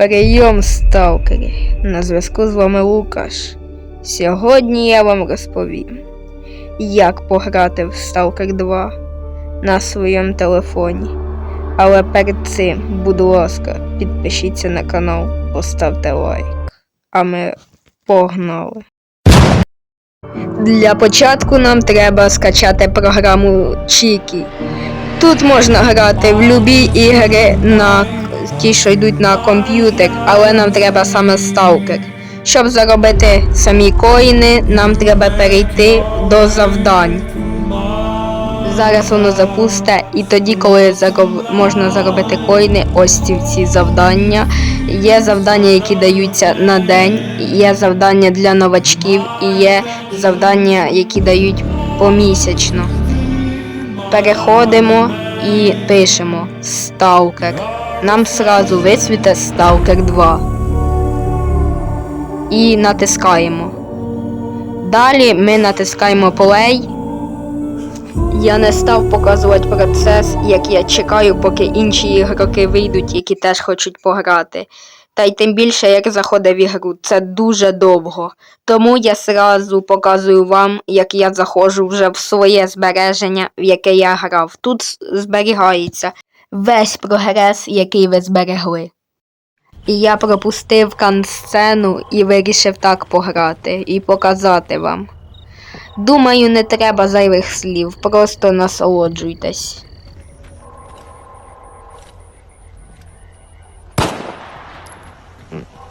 Прийом, сталкери! На зв'язку з вами Лукаш. Сьогодні я вам розповім, як пограти в Stalker 2 на своєму телефоні. Але перед цим, будь ласка, підпишіться на канал, поставте лайк. А ми погнали. Для початку нам треба скачати програму Чікі. Тут можна грати в любі ігри на ті, що йдуть на комп'ютер, але нам треба саме сталкер. Щоб заробити самі коїни, нам треба перейти до завдань. Зараз воно запусте, і тоді, коли зароб... можна заробити коїни, ось ці всі завдання. Є завдання, які даються на день, є завдання для новачків і є завдання, які дають помісячно. Переходимо і пишемо Stalker. Нам сразу висвіте Stalker 2. І натискаємо. Далі ми натискаємо Play. Я не став показувати процес, як я чекаю, поки інші ігроки вийдуть, які теж хочуть пограти. Та й тим більше, як заходить в ігру, це дуже довго. Тому я сразу показую вам, як я заходжу вже в своє збереження, в яке я грав. Тут зберігається весь прогрес, який ви зберегли. І я пропустив кансцену і вирішив так пограти і показати вам. Думаю, не треба зайвих слів, просто насолоджуйтесь. 嗯。